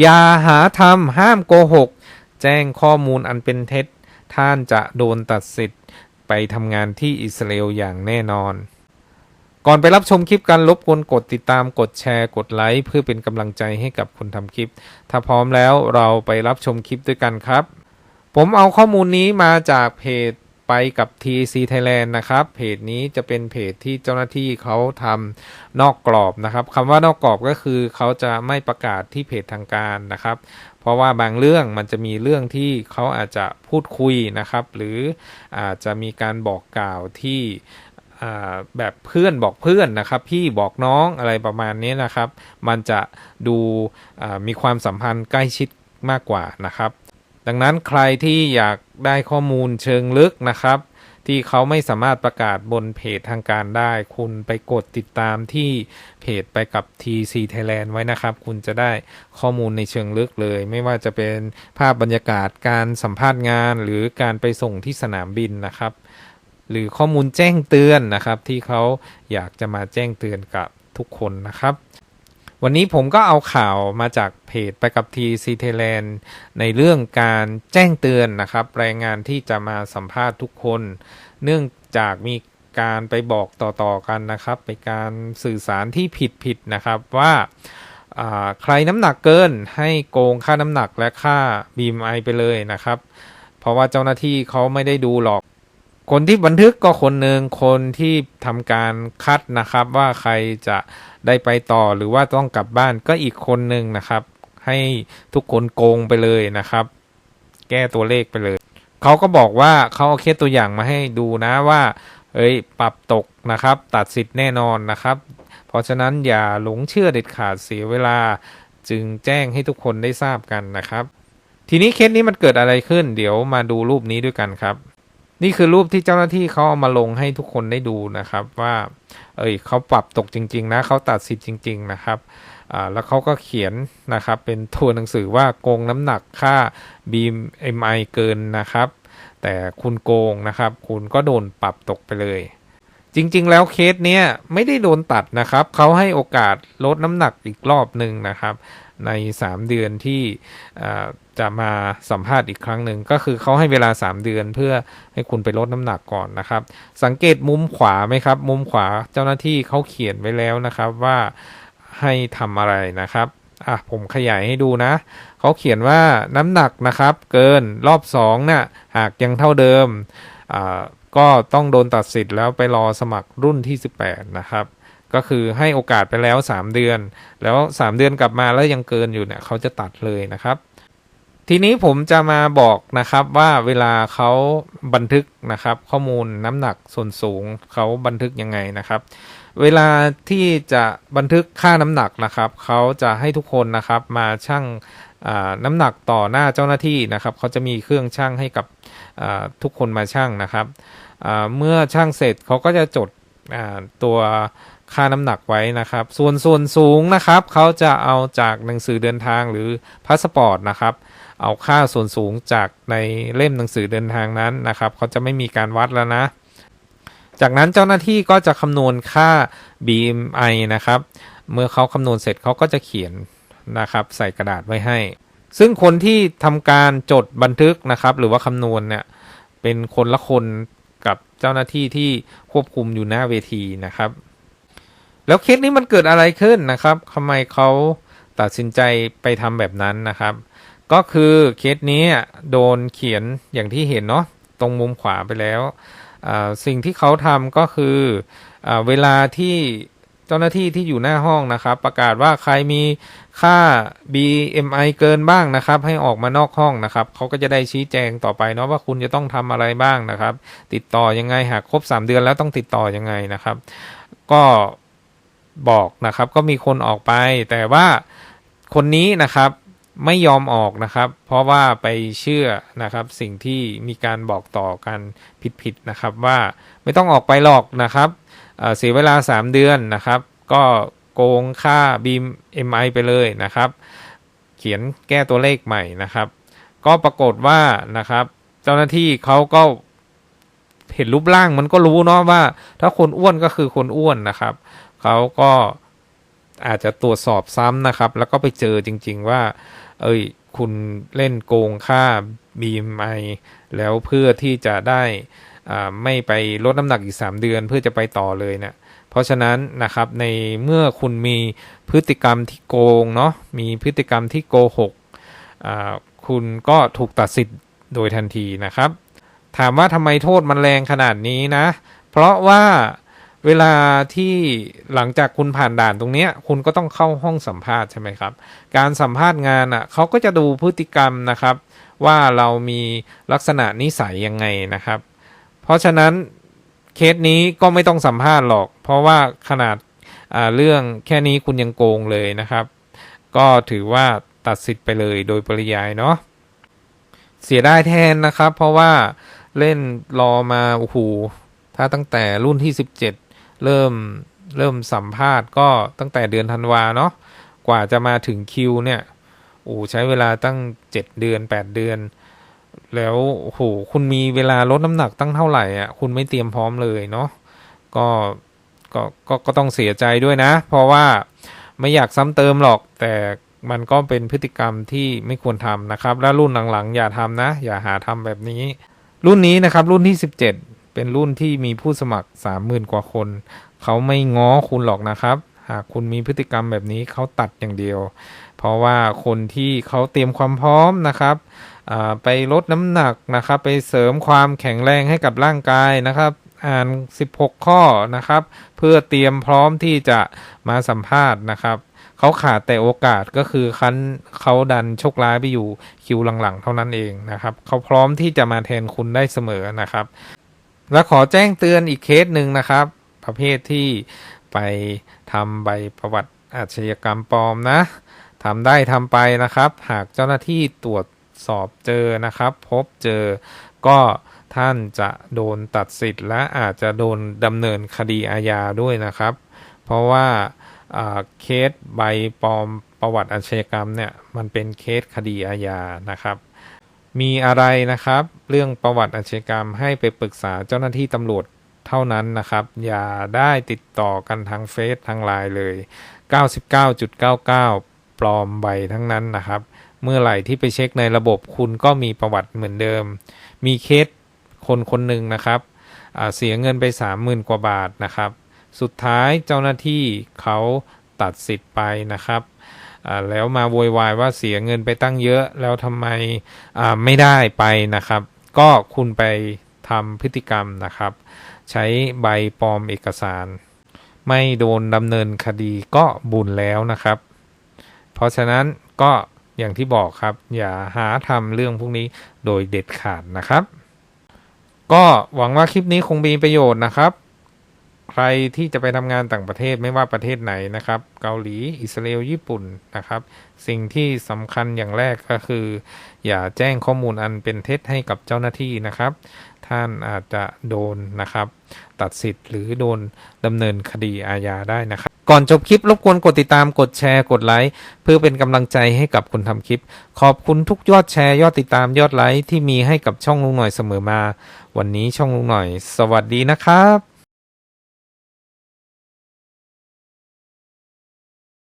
อย่าหาทำห้ามโกหก แจ้งข้อมูลอันเป็นเท็จ ท่านจะโดนตัดสิทธิ์ไปทำงานที่อิสราเอลอย่างแน่นอน ก่อนไปรับชมคลิปกันรบกวนกดติดตามกดแชร์กดไลค์เพื่อเป็นกำลังใจให้กับคนทำคลิป ถ้าพร้อมแล้วเราไปรับชมคลิปด้วยกันครับ ผมเอาข้อมูลนี้มาจากเพจ ไปกับ TC Thailand นะครับ เพจนี้จะเป็นเพจที่เจ้าหน้าที่เขาทำนอกกรอบนะครับคำว่านอกกรอบก็คือเขาจะไม่ประกาศที่เพจทางการนะครับ เพราะว่าบางเรื่องมันจะมีเรื่องที่เขาอาจจะพูดคุยนะครับ หรืออาจจะมีการบอกกล่าวที่แบบเพื่อนบอกเพื่อนนะครับ พี่บอกน้องอะไรประมาณนี้นะครับ มันจะดูมีความสัมพันธ์ใกล้ชิดมากกว่านะครับ ดังนั้นใครที่อยากได้ข้อมูลเชิงลึกนะครับ ที่เขาไม่สามารถประกาศบนเพจทางการได้ คุณไปกดติดตามที่เพจไปกับ TC Thailand ไว้นะครับ คุณจะได้ข้อมูลในเชิงลึกเลย ไม่ว่าจะเป็นภาพบรรยากาศการสัมภาษณ์งาน หรือการไปส่งที่สนามบินนะครับ หรือข้อมูลแจ้งเตือนนะครับ ที่เขาอยากจะมาแจ้งเตือนกับทุกคนนะครับ วันนี้ผมก็เอาข่าวมาจากเพจไปกับ TC Thailand ในเรื่องการแจ้งเตือนนะครับ แรงงานที่จะมาสัมภาษณ์ทุกคน เนื่องจากมีการไปบอกต่อๆกันนะครับเป็นการสื่อสารที่ผิดๆนะครับว่าอ่าใครน้ำหนักเกินให้โกงค่าน้ำหนักและค่า BMI ไปเลยนะครับ เพราะว่าเจ้าหน้าที่เขาไม่ได้ดูหรอก คนที่บันทึกก็คนหนึ่งคนที่ทำการคัดนะครับ ว่าใครจะได้ไปต่อหรือว่าต้องกลับบ้านก็อีกคนหนึ่งนะครับ ให้ทุกคนโกงไปเลยนะครับ แก้ตัวเลขไปเลยเขาก็บอกว่าเขาเอาเคสตัวอย่างมาให้ดูนะว่า เอ้ยปรับตกนะครับ ตัดสิทธิ์แน่นอนนะครับ เพราะฉะนั้นอย่าหลงเชื่อเด็ดขาดเสียเวลา จึงแจ้งให้ทุกคนได้ทราบกันนะครับ ทีนี้เคสนี้มันเกิดอะไรขึ้น เดี๋ยวมาดูรูปนี้ด้วยกันครับ นี่คือรูปที่เจ้าหน้าที่เขาเอามาลงให้ทุกคนได้ดูนะครับ ว่า เอ้ยเขาปรับตกจริง ๆ นะเขาตัดสิทธิ์จริง ๆ นะครับแล้วเขาก็เขียนนะครับเป็นตัวหนังสือว่าโกงน้ำหนักค่า BMI เกินนะครับ แต่คุณโกงนะครับ คุณก็โดนปรับตกไปเลย จริงๆ แล้วเคสเนี้ยไม่ได้โดนตัดนะครับ เขาให้โอกาสลดน้ำหนักอีกรอบหนึ่งนะครับ ใน 3 เดือนที่ จะมาสัมภาษณ์อีกครั้งหนึ่งก็คือเขาให้เวลา 3 เดือนเพื่อให้คุณไปลดน้ำหนักก่อนนะครับ สังเกตมุมขวาไหมครับ มุมขวาเจ้าหน้าที่เขาเขียนไว้แล้วนะครับว่าให้ทำอะไรนะครับอะผมขยายให้ดูนะ เขาเขียนว่าน้ำหนักนะครับ เกินรอบ2เนี่ยหากยังเท่าเดิมอ่าก็ต้องโดนตัดสิทธิ์แล้วไปรอสมัครรุ่นที่ 18 นะครับ ก็คือให้โอกาสไปแล้ว 3 เดือน แล้ว 3 เดือนกลับมาแล้วยังเกินอยู่เนี่ยเขาจะตัดเลยนะครับ ทีนี้ผมจะมาบอกนะครับว่าเวลาเขาบันทึกนะครับ ข้อมูลน้ำหนักส่วนสูงเขาบันทึกยังไงนะครับ เวลาที่จะบันทึกค่าน้ำหนักนะครับเขาจะให้ทุกคนนะครับมาชั่งน้ำหนักต่อหน้าเจ้าหน้าที่นะครับเขาจะมีเครื่องชั่งให้กับทุกคนมาชั่งนะครับเมื่อชั่งเสร็จเขาก็จะจดตัว ค่าน้ำหนักไว้นะครับ ส่วนส่วนสูงนะครับ เขาจะเอาจากหนังสือเดินทางหรือพาสปอร์ตนะครับ เอาค่าส่วนสูงจากในเล่มหนังสือเดินทางนั้นนะครับ เขาจะไม่มีการวัดแล้วนะ จากนั้นเจ้าหน้าที่ก็จะคำนวณค่า BMI นะครับ เมื่อเขาคำนวณเสร็จเขาก็จะเขียนนะครับ ใส่กระดาษไว้ให้ ซึ่งคนที่ทำการจดบันทึกนะครับ หรือว่าคำนวณเนี่ยเป็นคนละคนกับเจ้าหน้าที่ที่ควบคุมอยู่หน้าเวทีนะครับ แล้วเคสนี้มันเกิดอะไรขึ้นนะครับทำไมเขาตัดสินใจไปทำแบบนั้นนะครับ ก็คือเคสนี้โดนเขียนอย่างที่เห็นเนาะตรงมุมขวาไปแล้ว สิ่งที่เขาทำก็คืออเวลาที่เจ้าหน้าที่ที่อยู่หน้าห้องนะครับ ประกาศว่าใครมีค่า BMI เกินบ้างนะครับ ให้ออกมานอกห้องนะครับเขาก็จะได้ชี้แจงต่อไปเนาะว่าคุณจะต้องทำอะไรบ้างนะครับ ติดต่อยังไงหากครบ 3 เดือนแล้วต้องติดต่อยังไงนะครับ ก็ บอกนะครับ ก็มีคนออกไป แต่ว่าคนนี้นะครับไม่ยอมออกนะครับ เพราะว่าไปเชื่อนะครับ สิ่งที่มีการบอกต่อกันผิดๆนะครับ ว่าไม่ต้องออกไปหรอกนะครับเสียเวลา 3 เดือนนะครับ ก็โกงค่า BMI ไปเลยนะครับ เขียนแก้ตัวเลขใหม่นะครับ ก็ปรากฏว่านะครับ เจ้าหน้าที่เขาก็เห็นรูปร่างมันก็รู้เนาะว่า ถ้าคนอ้วนก็คือคนอ้วนนะครับ เขาก็อาจจะตรวจสอบซ้ำนะครับ แล้วก็ไปเจอจริง ๆ ว่า เอ้ย คุณเล่นโกงค่า BMI แล้วเพื่อที่จะได้อ่าไม่ไปลดน้ำหนักอีก 3 เดือนเพื่อจะไปต่อเลยเนะี่ยเพราะฉะนั้นนะครับในเมื่อคุณมีพฤติกรรมที่โกงเนาะมีพฤติกรรมที่โกหกอ่าคุณก็ถูกตัดสิทธิ์โดยทันทีนะครับ ถามว่าทำไมโทษมันแรงขนาดนี้นะ เพราะว่า เวลาที่หลังจากคุณผ่านด่านตรงเนี้ย คุณก็ต้องเข้าห้องสัมภาษณ์ใช่ไหมครับ การสัมภาษณ์งานอะเขาก็จะดูพฤติกรรมนะครับ ว่าเรามีลักษณะนิสัยยังไงนะครับ เพราะฉะนั้นเคสนี้ก็ไม่ต้องสัมภาษณ์หรอก เพราะว่าขนาดาเรื่องแค่นี้คุณยังโกงเลยนะครับ ก็ถือว่าตัดสิทธิ์ไปเลยโดยปริยายเนาะเสียได้แทนนะครับ เพราะว่าเล่นรอมาโอ้โหถ้าตั้งแต่รุ่นที่ 17 เริ่มเริ่มสัมภาษณ์ก็ตั้งแต่เดือนธันวาเนาะกว่าจะมาถึงคิวเนี่ยโอ้ใช้เวลาตั้ง 7 เดือน 8 เดือน แล้วโอ้โหคุณมีเวลาลดน้ำหนักตั้งเท่าไหร่อะคุณไม่เตรียมพร้อมเลยเนาะก็ก็ก็ก็ต้องเสียใจด้วยนะ เพราะว่าไม่อยากซ้ำเติมหรอก แต่มันก็เป็นพฤติกรรมที่ไม่ควรทำนะครับ และรุ่นหลังๆ อย่าทำนะ อย่าหาทำแบบนี้ รุ่นนี้นะครับรุ่นที่ 17 เป็นรุ่นที่มีผู้สมัคร 30,000 กว่าคน เขาไม่ง้อคุณหรอกนะครับ หากคุณมีพฤติกรรมแบบนี้เขาตัดอย่างเดียว เพราะว่าคนที่เขาเตรียมความพร้อมนะครับไปลดน้ำหนักนะครับ ไปเสริมความแข็งแรงให้กับร่างกายนะครับ อ่าน 16 ข้อนะครับ เพื่อเตรียมพร้อมที่จะมาสัมภาษณ์นะครับเขาขาดแต่โอกาสก็คือคันเขาดันโชคร้ายไปอยู่คิวหลังๆ เท่านั้นเองนะครับ เขาพร้อมที่จะมาแทนคุณได้เสมอนะครับ และขอแจ้งเตือนอีกเคสหนึ่งนะครับ ประเภทที่ไปทำใบประวัติอาชญากรรมปลอมนะทำได้ทำไปนะครับ หากเจ้าหน้าที่ตรวจสอบเจอนะครับ พบเจอก็ท่านจะโดนตัดสิทธิ์และอาจจะโดนดำเนินคดีอาญาด้วยนะครับ เพราะว่าเคสใบปลอมประวัติอาชญากรรมเนี่ยมันเป็นเคสคดีอาญานะครับ มีอะไรนะครับ เรื่องประวัติอาชญากรรมให้ไปปรึกษาเจ้าหน้าที่ตำรวจเท่านั้นนะครับ อย่าได้ติดต่อกันทางเฟซทางไลน์เลย 99.99 ปลอมใบทั้งนั้นนะครับ เมื่อไหร่ที่ไปเช็คในระบบคุณก็มีประวัติเหมือนเดิม มีเคสคนคนหนึ่งนะครับ เสียเงินไป 30,000 กว่าบาทนะครับ สุดท้ายเจ้าหน้าที่เขาตัดสิทธิ์ไปนะครับ แล้วมาโวยวายว่าเสียเงินไปตั้งเยอะ แล้วทำไมไม่ได้ไปนะครับ ก็คุณไปทำพฤติกรรมนะครับ ใช้ใบปลอมเอกสาร ไม่โดนดำเนินคดีก็บุญแล้วนะครับ เพราะฉะนั้นก็อย่างที่บอกครับ อย่าหาทำเรื่องพวกนี้โดยเด็ดขาดนะครับ ก็หวังว่าคลิปนี้คงมีประโยชน์นะครับ ใครที่จะไปทำงานต่างประเทศไม่ว่าประเทศไหนนะครับ เกาหลีอิสราเอลญี่ปุ่นนะครับ สิ่งที่สำคัญอย่างแรกก็คือ อย่าแจ้งข้อมูลอันเป็นเท็จให้กับเจ้าหน้าที่นะครับ ท่านอาจจะโดนนะครับ ตัดสิทธิ์หรือโดนดำเนินคดีอาญาได้นะครับ ก่อนจบคลิปรบกวนกดติดตามกดแชร์กดไลค์เพื่อเป็นกำลังใจให้กับคนทำคลิป ขอบคุณทุกยอดแชร์ยอดติดตามยอดไลค์ที่มีให้กับช่องลุงหน่อยเสมอมา วันนี้ช่องลุงหน่อย สวัสดีนะครับ